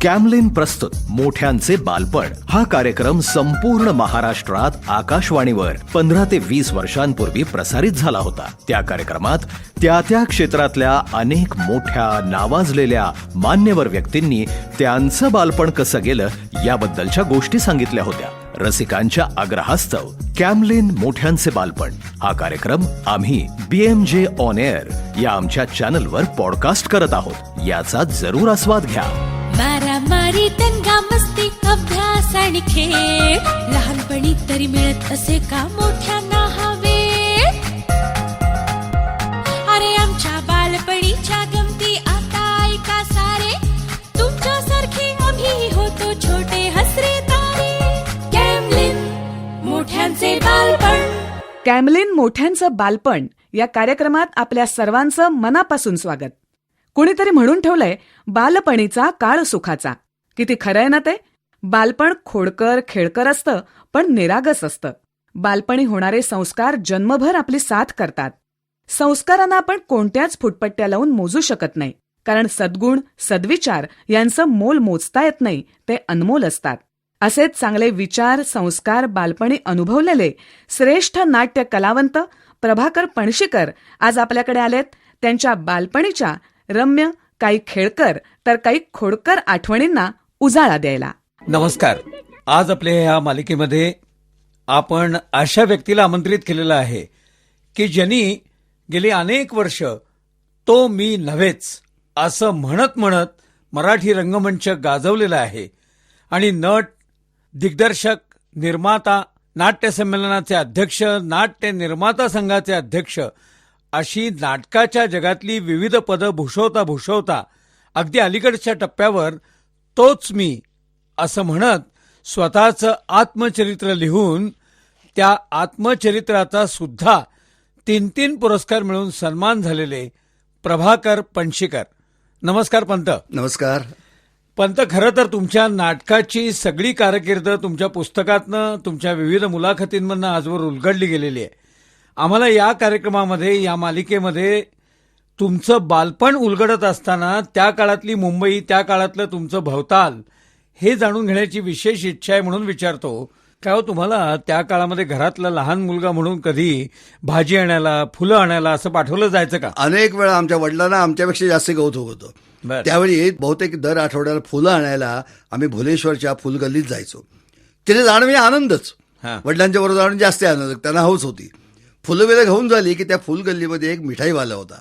कॅमलिन प्रस्तुत मोठ्यांचे बालपण. हा कार्यक्रम संपूर्ण महाराष्ट्रात आकाशवाणीवर पंधरा ते वीस वर्षांपूर्वी प्रसारित झाला होता. त्या कार्यक्रमात त्या त्या क्षेत्रातल्या अनेक मोठ्या नावाजलेल्या मान्यवर व्यक्तींनी त्यांचं बालपण कसं गेलं याबद्दलच्या गोष्टी सांगितल्या होत्या. रसिकांच्या आग्रहास्तव कॅमलिन मोठ्यांचे बालपण. हा कार्यक्रम आम्ही बीएमजे ऑन एअर या आमच्या चॅनलवर पॉडकास्ट करत आहोत. याचा जरूर आस्वाद घ्या. अभ्यास आणि खेळ लहानपणी तरी मिळत असे का मोठ्यांना हवे अरे आमच्या बालपणीच्या गमती आता ऐका सारे. तुमच्यासारखे आम्ही होतो छोटे हसरे तारे. कॅमलिन मोठ्यांचे बालपण. कॅमलिन मोठ्यांचं बालपण या कार्यक्रमात आपल्या सर्वांचं मनापासून स्वागत. कुणीतरी म्हणून ठेवलंय बालपणीचा काळ सुखाचा किती खरंय ना ते? बालपण खोडकर खेळकर असतं पण निरागस असतं. बालपणी होणारे संस्कार जन्मभर आपली साथ करतात. संस्कारांना आपण कोणत्याच फुटपट्ट्या लावून मोजू शकत नाही कारण सद्गुण सद्विचार यांचं मोल मोजता येत नाही ते अनमोल असतात. असेच चांगले विचार संस्कार बालपणी अनुभवलेले श्रेष्ठ नाट्य कलावंत प्रभाकर पणशीकर आज आपल्याकडे आलेत. त्यांच्या बालपणीच्या रम्य काही खेळकर तर काही खोडकर आठवणींना उजाळा द्यायला. नमस्कार. आज आपल्या ह्या मालिकेमध्ये आपण अशा व्यक्तीला आमंत्रित केलेलं आहे की ज्यांनी गेली अनेक वर्ष तो मी नव्हेच असं म्हणत म्हणत मराठी रंगमंच गाजवलेला आहे. आणि नट दिग्दर्शक निर्माता नाट्य संमेलनाचे अध्यक्ष नाट्य निर्माता संघाचे अध्यक्ष अशी नाटकाच्या जगातली विविध पदं भूषवता भूषवता अगदी अलीकडच्या टप्प्यावर तोच मी असं म्हणत स्वतःचं आत्मचरित्र लिहून त्या आत्मचरित्राचा सुद्धा तीन तीन पुरस्कार मिळवून सन्मान झालेले प्रभाकर पणशीकर. नमस्कार पंत. नमस्कार. पंत खरं तर तुमच्या नाटकाची सगळी कारकीर्द तुमच्या पुस्तकातनं तुमच्या विविध मुलाखतींमधनं आजवर उलगडली गेलेली आहे. आम्हाला या कार्यक्रमामध्ये या मालिकेमध्ये तुमचं बालपण उलगडत असताना त्या काळातली मुंबई त्या काळातलं तुमचं भवताल हे जाणून घेण्याची विशेष इच्छा आहे म्हणून विचारतो. काय हो तुम्हाला त्या काळामध्ये घरातला लहान मुलगा म्हणून कधी भाजी आणायला फुलं आणायला असं पाठवलं जायचं का? अनेक वेळा आमच्या वडिलांना आमच्यापेक्षा जास्त कौतुक होतं. त्यावेळी बहुतेक दर आठवड्याला फुलं आणायला आम्ही भुलेश्वरच्या फुलगल्लीत जायचो. तिथे जाणं म्हणजे आनंदच. वडिलांच्या बरोबर जाणं जास्त आनंद. त्यांना हौस होती. फुलं वेळेला घेऊन झाली की त्या फुलगल्लीमध्ये एक मिठाईवाला होता.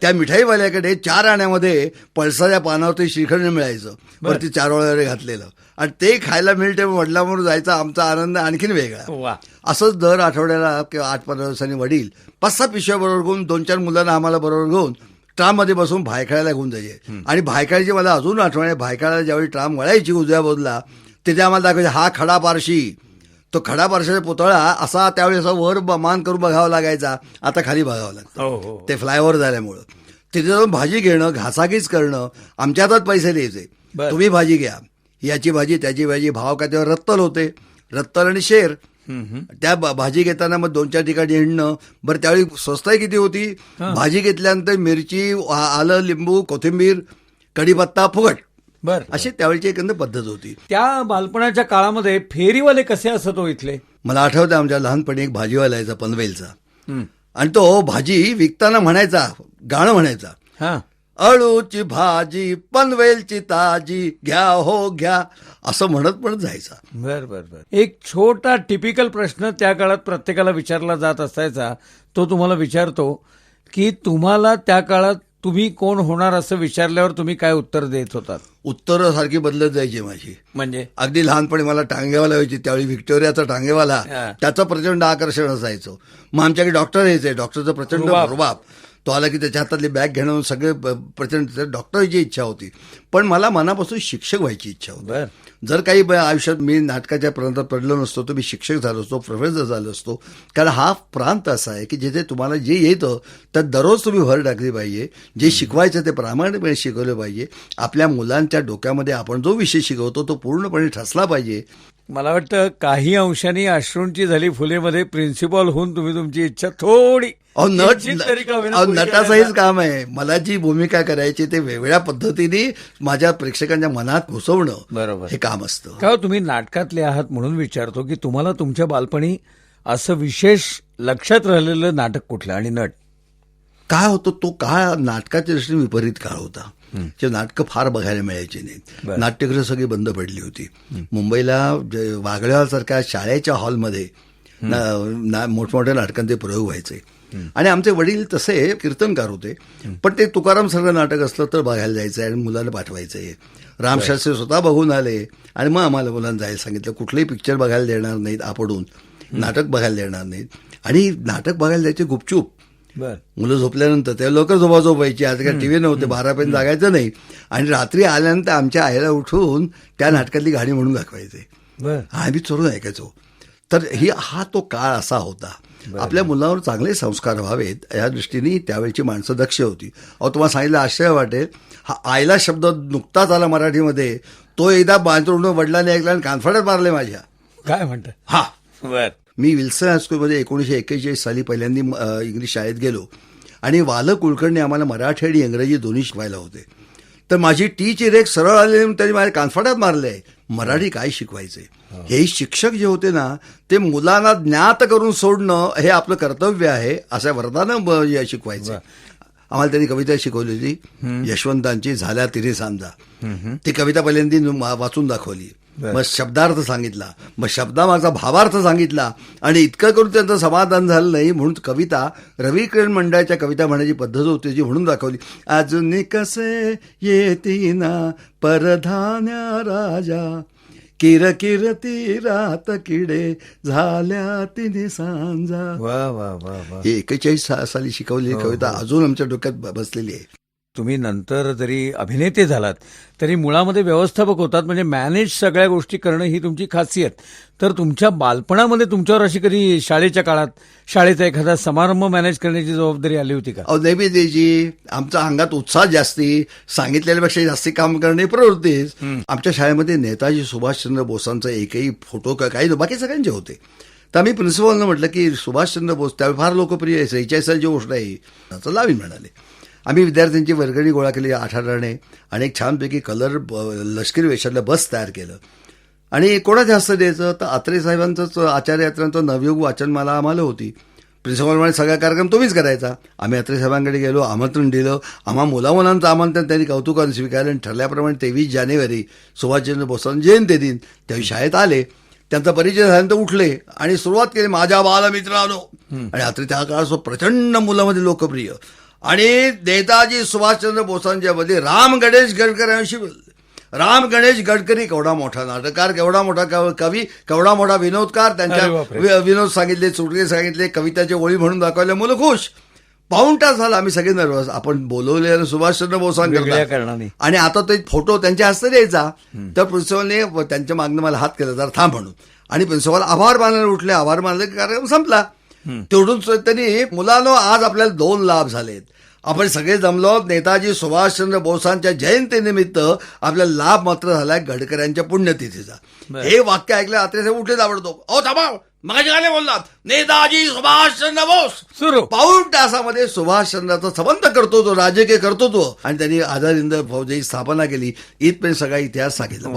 त्या मिठाईवाल्याकडे चार आण्यामध्ये पळसाच्या पानावरती श्रीखंड मिळायचं. वरती चार वगैरे घातलेलं. आणि ते खायला मिळते वडिलांबरोबर जायचा आमचा आनंद आणखीन वेगळा. असंच दर आठवड्याला किंवा आठ पंधरा दिवसांनी वडील पाच सहा पिशव्या बरोबर घेऊन दोन चार मुलांना आम्हाला बरोबर घेऊन ट्राममध्ये बसून भायखळ्याला घेऊन जायचे. आणि भायखळ्याची मला अजून आठवण आहे भायखळ्याला ज्यावेळी ट्राम वळायची उजव्या बाजूला तिथे आम्हाला दाखवायचे हा खडा पारशी. तो खडा पारशाचा पुतळा असा त्यावेळी असा वर मान करून बघावा लागायचा. आता खाली बघावं हो, लागतं हो. ते फ्लायओव्हर झाल्यामुळं. तिथे जाऊन भाजी घेणं घासाघीस करणं आमच्या हातात पैसे द्यायचे. तुम्ही भाजी घ्या. याची भाजी त्याची भाजी भाव का तेव्हा रत्तल होते. रत्तल आणि शेर. त्या भाजी घेताना मग दोन चार ठिकाणी हिंडणं. बरं त्यावेळी स्वस्ताई किती होती? भाजी घेतल्यानंतर मिरची आलं लिंबू कोथिंबीर कढीपत्ता फुगट. बर. अशी त्यावेळीची एकंदर पद्धत होती. त्या बालपणाच्या काळामध्ये फेरीवाले कसे असत हो इथले? मला आठवतं आमच्या लहानपणी एक भाजीवाला यायचा पनवेलचा आणि तो भाजी विकताना म्हणायचा गाणं म्हणायचा हा. अळूची भाजी पनवेलची ताजी घ्या हो घ्या असं म्हणत म्हणत जायचा. बर बर बर. एक छोटा टिपिकल प्रश्न त्या काळात प्रत्येकाला विचारला जात असायचा. तो तुम्हाला विचारतो की तुम्हाला त्या काळात तुम्ही कोण होणार असं विचारल्यावर तुम्ही काय उत्तर देत होतात? उत्तरं सारखी बदलत जायची माझी. म्हणजे? अगदी लहानपणी मला टांगेवाला व्हायची त्यावेळी व्हिक्टोरियाचा टांगेवाला. त्याचं प्रचंड आकर्षण असायचं. मग आमच्याकडे डॉक्टर यायचे डॉक्टरचं प्रचंड रुबाब. तो आला की त्याच्या हातातली बॅग घेणं सगळे प्रचंड डॉक्टरची इच्छा होती. पण मला मनापासून शिक्षक व्हायची इच्छा होती. जर काही आयुष्यात मी नाटकाच्या प्रांतात पडलो नसतो तर मी शिक्षक झालो असतो प्रोफेसर झालो असतो. कारण हा प्रांत असा आहे की जिथे तुम्हाला जे येतं त्यात दररोज तुम्ही भर टाकली पाहिजे. जे शिकवायचं ते प्रामाणिकपणे शिकवलं पाहिजे. आपल्या मुलांच्या डोक्यामध्ये आपण जो विषय शिकवतो तो पूर्णपणे ठसला पाहिजे. मला वाटतं काही अंशाने अश्रूंची झाली फुलेमध्ये प्रिन्सिपॉल होऊन तुम्ही तुमची इच्छा थोडी अहो नट किंचित तरी का होईना अहो, पुरी नटाचं करायला. हेच काम आहे मला जी भूमिका करायची ते वेगवेगळ्या पद्धतीने माझ्या प्रेक्षकांच्या मनात घुसवणं बरोबर. हे काम असतं का हो, तुम्ही नाटकातले आहात म्हणून विचारतो की तुम्हाला तुमच्या बालपणी असं विशेष लक्षात राहिलेलं नाटक कुठलं आणि नट काय होतं तो काळ नाटकाच्या दृष्टीने विपरीत काळ होता जे नाटकं फार बघायला मिळायची नाहीत. नाट्यगृह सगळी बंद पडली होती. मुंबईला जे वागळेवासारख्या शाळेच्या हॉलमध्ये मोठमोठ्या नाटकांचे प्रयोग व्हायचे. आणि आमचे वडील तसे कीर्तनकार होते. पण ते तुकाराम सर्व नाटक असलं तर बघायला जायचं आणि मुलांना पाठवायचे रामशास्त्री स्वतः बघून आले आणि मग आम्हाला मुलांना जायला सांगितलं कुठलंही पिक्चर बघायला देणार नाहीत आपडून नाटक बघायला देणार नाहीत. आणि नाटक बघायला जायचे गुपचूप. मुलं झोपल्यानंतर ते लवकर झोपा झोपायची आज काय टीव्ही नव्हते बारापर्यंत जागायचं नाही. आणि रात्री आल्यानंतर आमच्या आईला उठून त्या नाटकातली गाणी म्हणून दाखवायचे. बर. आम्ही चोरून ऐकायचो. तर ही हा तो काळ असा होता. आपल्या मुलावर चांगले संस्कार व्हावेत या दृष्टीने त्यावेळची माणसं दक्ष होती. अहो तुम्हाला सांगितलं आश्चर्य वाटेल. हा आयला शब्द नुकताच आला मराठीमध्ये. तो एकदा बांधून वडिलांनी ऐकला आणि कानफड्यात मारले माझ्या. काय म्हणता हा. बर. मी विल्सन हायस्कूलमध्ये एकोणीसशे एक्केचाळीस साली पहिल्यांदी इंग्लिश शाळेत गेलो. आणि वाल कुलकर्णी आम्हाला मराठी आणि इंग्रजी दोन्ही शिकवायला होते. तर माझी टीची रेख सरळ आली म्हणून त्यांनी माझ्या कानफड्यात मारले मराठी काय शिकवायचे हे. शिक्षक जे होते ना ते मुलांना ज्ञात करून सोडणं हे आपलं कर्तव्य आहे अशा वरदानं शिकवायचे आम्हाला त्यांनी कविता शिकवली होती. यशवंतांची झाल्या तिरे सांजा. ती कविता पहिल्यांदी वाचून दाखवली. मग शब्दार्थ सांगितला. मग शब्दामागचा भावार्थ सांगितला. आणि इतकं करून त्यांचं समाधान झालं नाही म्हणून कविता रवी किरण मंडळाच्या कविता म्हणण्याची पद्धत होती जी म्हणून दाखवली. अजून कसे येतीना परधान्या राजा? किर किर तीरात किडे झाल्या तिने सांजा. वा वा वा वा. ही एकेचाळीस साली शिकवलेली कविता अजून आमच्या डोक्यात बसलेली आहे. तुम्ही नंतर जरी अभिनेते झालात तरी मुळामध्ये व्यवस्थापक होतात म्हणजे मॅनेज सगळ्या गोष्टी करणं ही तुमची खासियत. तर तुमच्या बालपणामध्ये तुमच्यावर अशी कधी शाळेच्या काळात शाळेचा एखादा समारंभ मॅनेज करण्याची जबाबदारी आली होती का? अहो नेहमी द्यायची आमच्या अंगात उत्साह जास्ती सांगितलेल्यापेक्षा जास्ती काम करणे प्रवृत्तीच आमच्या शाळेमध्ये नेताजी सुभाषचंद्र बोसांचा एकही फोटो का काही बाकी सगळ्यांचे होते. तर आम्ही प्रिन्सिपलनं म्हटलं की सुभाषचंद्र बोस त्यावेळी फार लोकप्रिय आहे सेहेचाळीस सालची गोष्ट आहे. लावीन म्हणाले. आम्ही विद्यार्थ्यांची वर्गणी गोळा केली आठाराने आणि एक छानपैकी कलर लष्करी वेशातलं बस तयार केलं. आणि कोणाच्या हस्ते द्यायचं? तर आत्रे साहेबांचंच आचार्य यात्रांचं नवयुग वाचनमाला आम्हाला होती. प्रिन्सिपल म्हणे सगळा कार्यक्रम तुम्हीच करायचा. आम्ही अत्रे साहेबांकडे गेलो आमंत्रण दिलं. आम्हा मुलामुलांचं आमंत्रण त्यांनी कौतुकाने स्वीकारलं आणि ठरल्याप्रमाणे तेवीस जानेवारी सुभाषचंद्र बोसांची जयंती दिन त्यावेळी शाळेत आले. त्यांचा परिचय झाल्यानंतर उठले आणि सुरुवात केली माझ्या बालमित्रानो. आणि अत्रे त्या काळात प्रचंड मुलामध्ये लोकप्रिय. आणि नेताजी सुभाषचंद्र बोसांच्या मध्ये राम गणेश गडकरी यांशी राम गणेश गडकरी केवढा मोठा नाटककार केवढा मोठा कव- कवी केवढा मोठा विनोदकार त्यांच्या विनोद सांगितले चुटके सांगितले कविताचे ओळी म्हणून दाखवले मुलं खुश. पाऊण तास झाला. आम्ही सगळे नर्वस आपण बोलवले सुभाषचंद्र बोसांकरता कारणाने. आणि आता तो फोटो त्यांच्या हस्ते द्यायचा. तर प्रिन्सिपलने त्यांच्या मागणं मला हात केला जरा थांब म्हणून. आणि प्रिन्सिपल आभार मानायला उठले. आभार मानले कार्यक्रम संपला. तेवढून त्यांनी मुलांनो आज आपल्याला दोन लाभ झालेत. आपण सगळे जमलो नेताजी सुभाषचंद्र बोसांच्या जयंतीनिमित्त आपल्याला लाभ मात्र झालाय गडकऱ्यांच्या पुण्यतिथीचा. हे वाक्य ऐकलं अत्रे उठले आवडतो. अहो थांबा. मग काय बोललात. नेताजी सुभाषचंद्र बोस. सुरू. पाऊण तासामध्ये सुभाषचंद्राचा संबंध करतो तो राजकीय करतो तो. आणि त्यांनी आझाद हिंद फौजेची स्थापना केली. इथपर्यंत सगळा इतिहास सांगितला.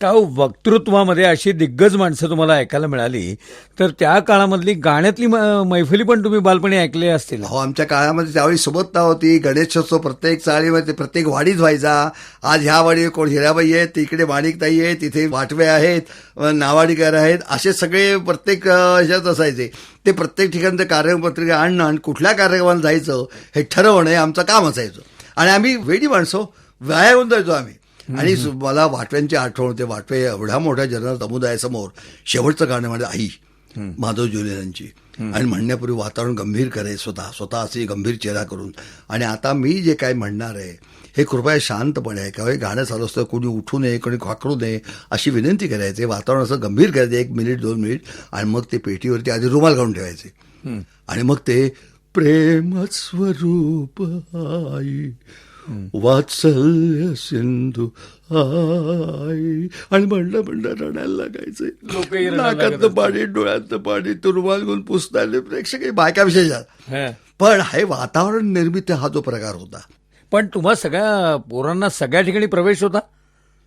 त्या वक्तृत्वामध्ये अशी दिग्गज माणसं तुम्हाला ऐकायला मिळाली. तर त्या काळामधली गाण्यातली म- मैफली पण तुम्ही बालपणी ऐकले असतील. हो आमच्या काळामध्ये त्यावेळी सुबत्ता होती गणेशोत्सव प्रत्येक चाळीमध्ये प्रत्येक वाडीत व्हायचा. आज ह्या वाडीवर कोण हिराबाई आहेत तिकडे माणिकताई आहे तिथे वाटवे आहेत नावाडीकर आहेत असे सगळे प्रत्येक ह्याच्यात असायचे. ते प्रत्येक ठिकाणचं कार्यपत्रिका आणणं आणि कुठल्या कार्यक्रमाला जायचं हे ठरवणं हे आमचं काम असायचं. आणि आम्ही वेडी माणसो वाया होऊन जायचो आम्ही. आणि मला वाटव्यांची आठवण होते. वाटवे एवढ्या मोठ्या जनरल समुदायासमोर शेवटचं गाणं म्हणजे आई माधव ज्युलेरांची आणि म्हणण्यापूर्वी वातावरण गंभीर करे स्वतः स्वतः असे गंभीर चेहरा करून. आणि आता मी जे काय म्हणणार आहे हे कृपया शांतपणे आहे किंवा हे गाणं चालू असतं कोणी उठू नये कोणी खाकरू नये अशी विनंती करायची. वातावरण असं गंभीर करायचं एक मिनिट दोन मिनिट आणि मग ते पेटीवरती आधी रुमाल घालून ठेवायचे. आणि मग ते प्रेम स्वरूप आई वात्सल्य सिंधू आई. आणि म्हणलं म्हणलं रडायला लागायचे नाकातलं पाणी डोळ्यातलं पाणी तुरुमाल घेऊन पुसताना प्रेक्षक बायका विशेषात हं. पण हे वातावरण निर्मित हा जो प्रकार होता. पण तुम्हा सगळ्या पोरांना सगळ्या ठिकाणी प्रवेश होता?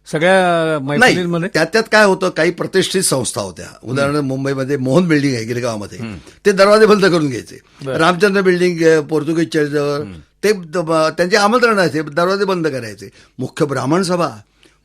सगळ्या त्यात त्यात काय होतं काही प्रतिष्ठित संस्था होत्या. उदाहरणार्थ मुंबईमध्ये मोहन बिल्डिंग आहे गिरगावामध्ये. ते दरवाजे बंद करून घ्यायचे. रामचंद्र बिल्डिंग पोर्तुगीज चर्चजवळ ते त्यांचे आमंत्रण असायचे दरवाजे बंद करायचे. मुख्य ब्राह्मण सभा.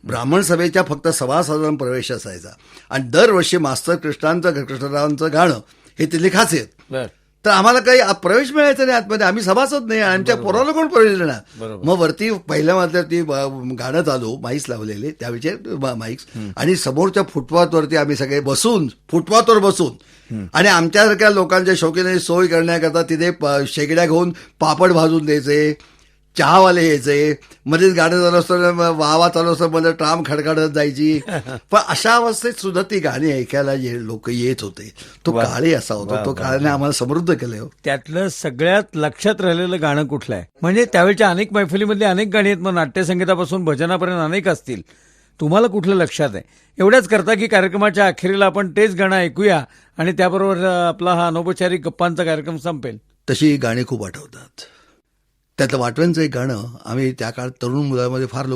ब्राह्मण सभेच्या फक्त सभासदांना प्रवेश असायचा. आणि दरवर्षी मास्तर कृष्णांचं कृष्णरावांचं गाणं हे तिथली खासियत बर. तर आम्हाला काही प्रवेश मिळायचा नाही आतमध्ये. आम्ही सभासद नाही आमच्या पोराला कोण प्रवेश देणार. मग वरती पहिल्या मात्र ती गाणं चालू माईक्स लावलेले त्यावेळचे माईक्स. आणि समोरच्या फुटपाथवरती आम्ही सगळे बसून फुटपाथवर बसून. आणि आमच्यासारख्या लोकांच्या शौकीने सोय करण्याकरता तिथे शेगड्या घेऊन पापड भाजून द्यायचे चहावाले यायचे मध्येच गाणं चालू असताना वावा चालू असताना मध्ये ट्राम खडखडत जायची. पण अशा अवस्थेत सुद्धा ती गाणी ऐकायला लोक येत होते. तो वा. काळही असा होता. तो काळाने आम्हाला समृद्ध केलं हो. त्यातलं सगळ्यात लक्षात राहिलेलं गाणं कुठलं आहे? म्हणजे त्यावेळच्या अनेक मैफिलीमधली अनेक गाणी आहेत मग नाट्यसंगीतापासून भजनापर्यंत अनेक असतील. तुम्हाला कुठलं लक्षात आहे? एवढ्याच करता की कार्यक्रमाच्या अखेरीला आपण तेच गाणं ऐकूया आणि त्याबरोबर आपला हा अनौपचारिक गप्पांचा कार्यक्रम संपेल. तशी गाणी खूप आठवतात. त्यातलं वाटव्यांचं एक गाणं आम्ही त्या काळात तरुण मुलांमध्ये फार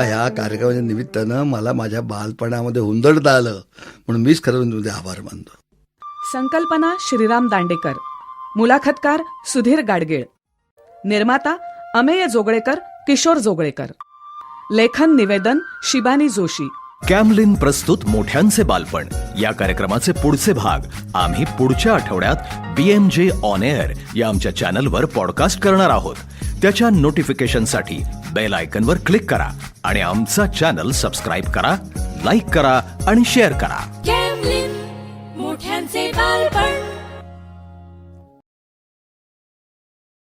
लोक ह्या कार्यक्रमाच्या निमित्तानं मला माझ्या बालपणामध्ये हुंदडता आलं. म्हणून मीच खरं म्हणजे तुमचे आभार मानतो. संकल्पना श्रीराम दांडेकर. मुलाखतकार सुधीर गाडगेळ. निर्माता अमेय जोगळेकर किशोर जोगळेकर. लेखन निवेदन शिबानी जोशी. कॅमलिन प्रस्तुत मोठ्यांचे बालपण. या कार्यक्रमाचे पुढचे भाग आम्ही पुढच्या आठवड्यात B M J on air या आमच्या चॅनलवर पॉडकास्ट करणार आहोत. त्याच्या नोटिफिकेशनसाठी बेल आयकनवर क्लिक करा आणि आमचा चॅनल सबस्क्राईब करा लाईक करा आणि शेअर करा. मोठ्यांचे